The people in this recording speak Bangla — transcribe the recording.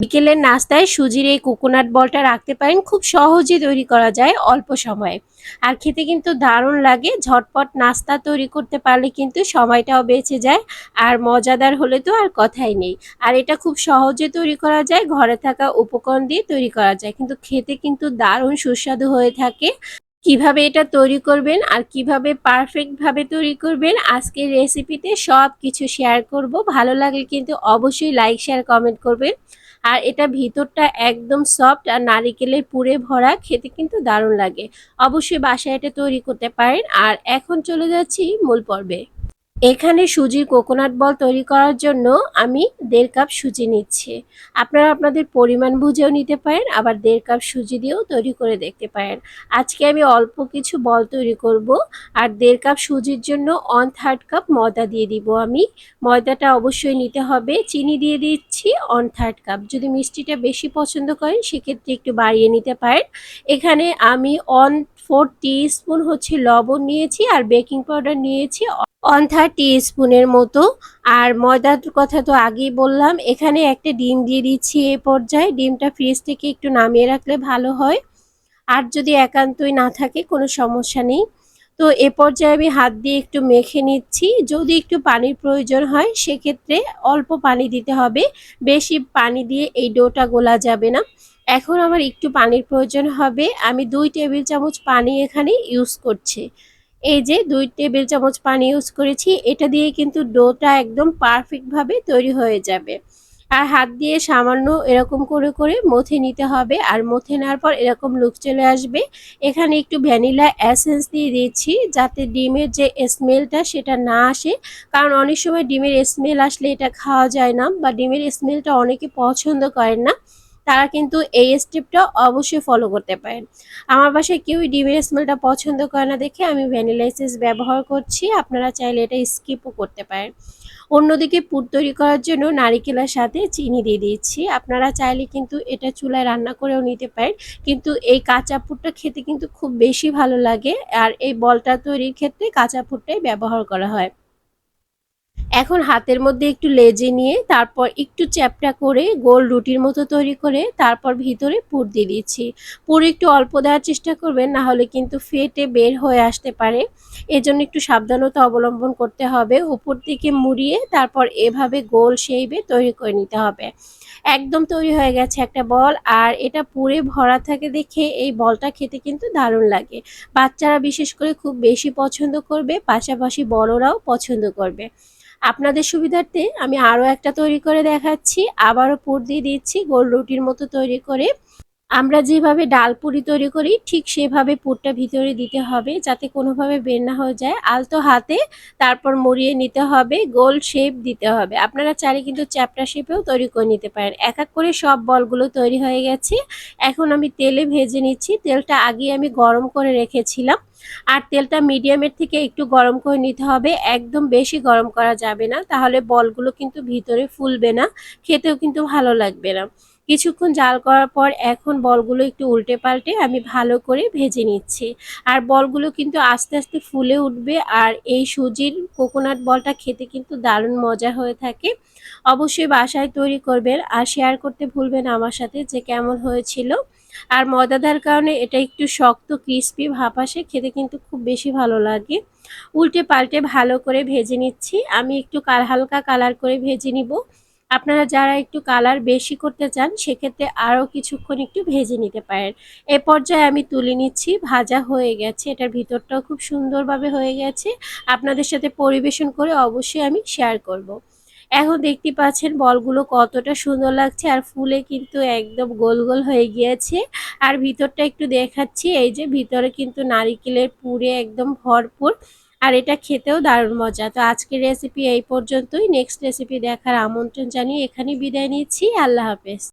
বিকেলের নাস্তায় সুজির এই কোকোনাট বলটা রাখতে পারেন, খুব সহজে তৈরি করা যায় অল্প সময়ে। আর খেতে কিন্তু দারুণ লাগে, ঝটপট নাস্তা তৈরি করতে পারলে কিন্তু সময়টাও বেঁচে যায়, আর মজাদার হলে তো আর কথাই নেই। আর এটা খুব সহজে তৈরি করা যায়, ঘরে থাকা উপকরণ দিয়ে তৈরি করা যায়, কিন্তু খেতে কিন্তু দারুণ সুস্বাদু হয়ে থাকে। কীভাবে এটা তৈরি করবেন আর কীভাবে পারফেক্ট ভাবে তৈরি করবেন, আজকের রেসিপিতে সব কিছু শেয়ার করব। ভালো লাগলে কিন্তু অবশ্যই লাইক শেয়ার কমেন্ট করবেন। আর এটা ভিতরটা একদম সফট আর নারিকেলের পুরে ভরা, খেতে কিন্তু দারুণ লাগে। অবশ্যই বাসায় এটা তৈরি করতে পারেন। আর এখন চলে যাচ্ছি মূল পর্বে। এখানে সুজির কোকোনাট বল তৈরি করার জন্য আমি দেড় কাপ সুজি নিচ্ছি। আপনারা আপনাদের পরিমাণ বুঝেও নিতে পারেন, আবার দেড় কাপ সুজি দিয়েও তৈরি করে দেখতে পারেন। আজকে আমি অল্প কিছু বল তৈরি করব, আর দেড় কাপ সুজির জন্য ওয়ান থার্ড কাপ ময়দা দিয়ে দিব আমি। ময়দাটা অবশ্যই নিতে হবে। চিনি দিয়ে দিচ্ছি ওয়ান থার্ড কাপ যদি মিষ্টিটা বেশি পছন্দ করেন, সেক্ষেত্রে একটু বাড়িয়ে নিতে পারেন। এখানে আমি ওয়ান ফোর টি স্পুন হচ্ছে লবণ নিয়েছি আর বেকিং পাউডার নিয়েছি ওয়ান থার্ড টি স্পুনের মতো। আর ময়দার কথা তো আগেই বললাম, এখানে একটা ডিম দিয়ে দিচ্ছি এ পর্যায়ে। ডিমটা ফ্রিজ থেকে একটু নামিয়ে রাখলে ভালো হয়। আর যদি একান্তই না থাকে, কোনো সমস্যা নেই। তো এ পর্যায়ে আমি হাত দিয়ে একটু মেখে নিচ্ছি। যদি একটু পানির প্রয়োজন হয়, সেক্ষেত্রে অল্প পানি দিতে হবে। বেশি পানি দিয়ে এই ডোটা গোলা যাবে না। এখন আমার একটু পানির প্রয়োজন হবে। আমি দুই টেবিল চামচ পানি এখানে ইউজ করছি। এই যে দুই টেবিল চামচ পানি ইউজ করেছি, এটা দিয়ে কিন্তু ডোটা একদম পারফেক্টভাবে তৈরি হয়ে যাবে। আর হাত দিয়ে সামান্য এরকম করে করে মথে নিতে হবে। আর মথে নেওয়ার পর এরকম লুক চলে আসবে। এখানে একটু ভ্যানিলা অ্যাসেন্স দিয়ে দিয়েছি যাতে ডিমের যে স্মেলটা সেটা না আসে। কারণ অনেক সময় ডিমের স্মেল আসলে এটা খাওয়া যায় না, বা ডিমের স্মেলটা অনেকে পছন্দ করেন না। তারা কিন্তু এই স্টেপটা অবশ্যই ফলো করতে পারেন। আমার বাসায় কেউই ডিমের স্মেলটা পছন্দ করে না দেখে আমি ভ্যানিলা এসেন্স ব্যবহার করছি, আপনারা চাইলে এটা স্কিপও করতে পারেন। অন্যদিকে পুর তৈরি করার জন্য নারিকেলের সাথে চিনি দিয়ে দিচ্ছি। আপনারা চাইলে কিন্তু এটা চুলায় রান্না করেও নিতে পারেন, কিন্তু এই কাঁচা পুরটা খেতে কিন্তু খুব বেশি ভালো লাগে, আর এই বলটা তৈরির ক্ষেত্রে কাঁচা পুরটাই ব্যবহার করা হয়। এখন হাতের মধ্যে একটু লেজে নিয়ে তারপর একটু চ্যাপটা করে গোল রুটির মতো তৈরি করে তারপর ভিতরে পুর দিয়ে দিচ্ছি। পুর একটু অল্প দেওয়ার চেষ্টা করবেন, না হলে কিন্তু ফেটে বের হয়ে আসতে পারে। এজন্য একটু সাবধানতা অবলম্বন করতে হবে। উপর দিকে মুড়িয়ে তারপর এভাবে গোল শেইবে তৈরি করে নিতে হবে। একদম তৈরি হয়ে গেছে একটা বল, আর এটা পুরে ভরা থাকে দেখে এই বলটা খেতে কিন্তু দারুণ লাগে। বাচ্চারা বিশেষ করে খুব বেশি পছন্দ করবে, পাশাপাশি বড়রাও পছন্দ করবে। আপনাদের সুবিধার্থে আমি আরও একটা তৈরি করে দেখাচ্ছি। আবারও পুর দিয়ে দিচ্ছি, গোল রুটির মতো তৈরি করে। আমরা যেভাবে ডাল পুরি তৈরি করি, ঠিক সেভাবে পুরটা ভিতরে দিতে হবে যাতে কোনোভাবে বের না হয়ে যায়। আলতো হাতে তারপর মরিয়ে নিতে হবে, গোল শেপ দিতে হবে। আপনারা চাইলে কিন্তু চ্যাপটা শেপেও তৈরি করে নিতে পারেন। এক এক করে সব বলগুলো তৈরি হয়ে গেছে। এখন আমি তেলে ভেজে নিচ্ছি। তেলটা আগে আমি গরম করে রেখেছিলাম। আর তেলটা মিডিয়ামের থেকে একটু গরম করে নিতে হবে। একদম বেশি গরম করা যাবে না। তাহলে বলগুলো কিন্তু ভিতরে ফুলবে না। খেতেও কিন্তু ভালো লাগবে না। কিছুক্ষণ জাল করার পর এখন বলগুলো একটু উল্টে পাল্টে আমি ভালো করে ভেজে নিচ্ছি। আর বলগুলো কিন্তু আস্তে আস্তে ফুলে উঠবে আর এই সুজির কোকোনাট বলটা খেতে কিন্তু দারুণ মজা হয়ে থাকে। অবশ্যই বাসায় তৈরি করবেন আর শেয়ার করতে ভুলবেন আমার সাথে যে কেমন হয়েছিল। আর ময়দাদার কারণে এটা একটু শক্ত ক্রিস্পি ভাপ আসে, খেতে কিন্তু খুব বেশি ভালো লাগে। উল্টে পাল্টে ভালো করে ভেজে নিচ্ছি। আমি একটু হালকা কালার করে ভেজে নিব। আপনারা যারা একটু কালার বেশি করতে চান, সেক্ষেত্রে আরও কিছুক্ষণ একটু ভেজে নিতে পারেন। এ পর্যায়ে আমি তুলে নিচ্ছি, ভাজা হয়ে গেছে। এটার ভিতরটাও খুব সুন্দরভাবে হয়ে গেছে। আপনাদের সাথে পরিবেশন করে অবশ্যই আমি শেয়ার করব। এখন দেখতে পাচ্ছেন বলগুলো কতটা সুন্দর লাগছে, আর ফুলে কিন্তু একদম গোল গোল হয়ে গিয়েছে। আর ভিতরটা একটু দেখাচ্ছি, এই যে ভিতরে কিন্তু নারিকেলের পুরে একদম ভরপুর আর এটা খেতেও দারুণ মজা। তো আজকের রেসিপি এই পর্যন্তই। নেক্সট রেসিপি দেখার আমন্ত্রণ জানিয়ে এখানে বিদায় নিচ্ছি। আল্লাহ হাফেজ।